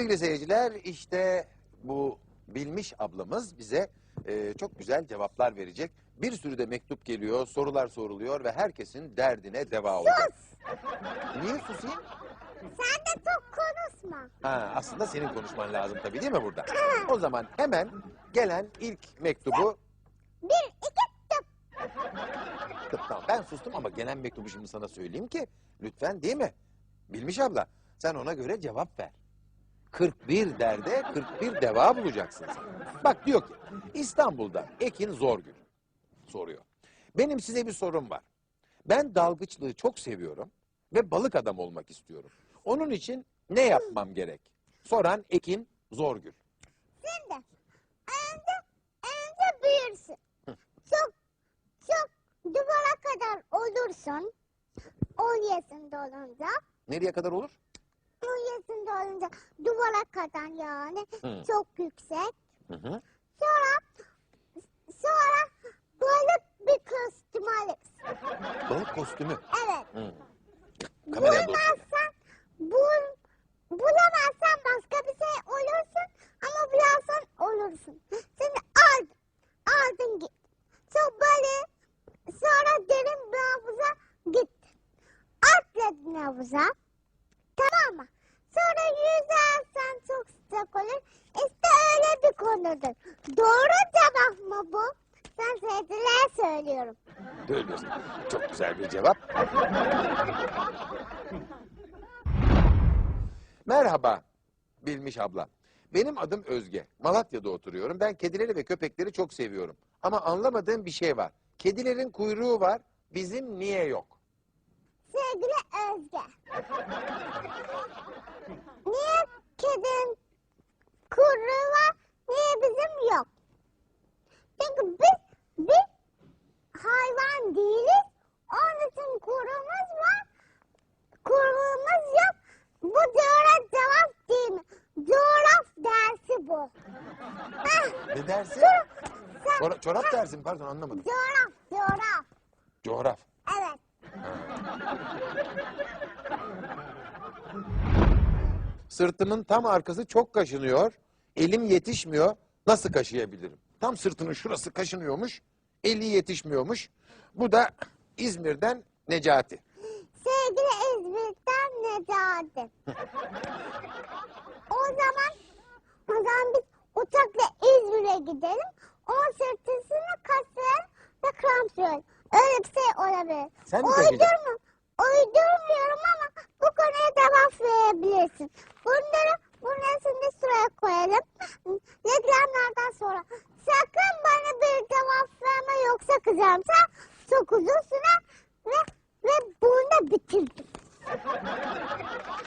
Sevgili seyirciler işte bu bilmiş ablamız bize e, çok güzel cevaplar verecek. Bir sürü de mektup geliyor, sorular soruluyor ve herkesin derdine deva olacak. Niye susayım? Sen de çok konuşma. Ha, aslında senin konuşman lazım tabii değil mi burada? O zaman hemen gelen ilk mektubu... Bir, iki, tıp. Tıp, Tamam ben sustum ama gelen mektubu şimdi sana söyleyeyim ki lütfen değil mi? Bilmiş abla sen ona göre cevap ver. 41 derde 41 deva bulacaksın sen. Bak diyor ki İstanbul'da Ekin Zorgül soruyor. Benim size bir sorum var. Ben dalgıçlığı çok seviyorum ve balık adam olmak istiyorum. Onun için ne yapmam gerek? Soran Ekin Zorgül. Şimdi önce, önce büyürsün. Çok, çok duvara kadar olursun. On yaşında olunca. Nereye kadar olur? Olunca duvara kadar yani. Hı. Çok yüksek. Hı hı. Sonra, sonra balık bir kostüm alırsın. Balık kostümü. Evet. Hı. Kameraya doğru. söyle. Bulamazsan, bul, bulamazsan başka bir şey olursun ama bularsan olursun. Şimdi aldın, aldın git. Sonra böyle, sonra derin bir havuza gittin. Atladın havuza, konudur. Doğru cevap mı bu? Sen sevdiler söylüyorum. Söylüyorsun. Çok güzel bir cevap. Merhaba Bilmiş abla. Benim adım Özge. Malatya'da oturuyorum. Ben kedileri ve köpekleri çok seviyorum. Ama anlamadığım bir şey var. Kedilerin kuyruğu var. Bizim niye yok? Sevgili Özge. Niye kedinin kuyruğu var, niye bizim yok? Çünkü biz, biz hayvan değiliz. Onun için kuyruğumuz var, kuyruğumuz yok. Bu doğru cevap değil mi? Coğraf dersi bu. Heh, Ne dersin? sen, Çora- çorap dersin pardon anlamadım. coğraf, coğraf. Coğraf. Evet. Sırtımın tam arkası çok kaşınıyor. Elim yetişmiyor. Nasıl kaşıyabilirim? Tam sırtının şurası kaşınıyormuş. Eli yetişmiyormuş. Bu da İzmir'den Necati. Sevgili İzmir'den Necati. o zaman o zaman biz uçakla İzmir'e gidelim. O sırtısını kaslayalım ve kramp sürelim. Öyle bir şey olabilir. Sen mi? Uydurma. Uydurmuyorum ama bu konuya cevap verebilirsin. Bunları bunun üstünde sıraya koyalım. Reklamlardan sonra. Sakın bana bir cevap verme yoksa kızarım. Sen çok uzun süre ve, ve bunu bitirdim.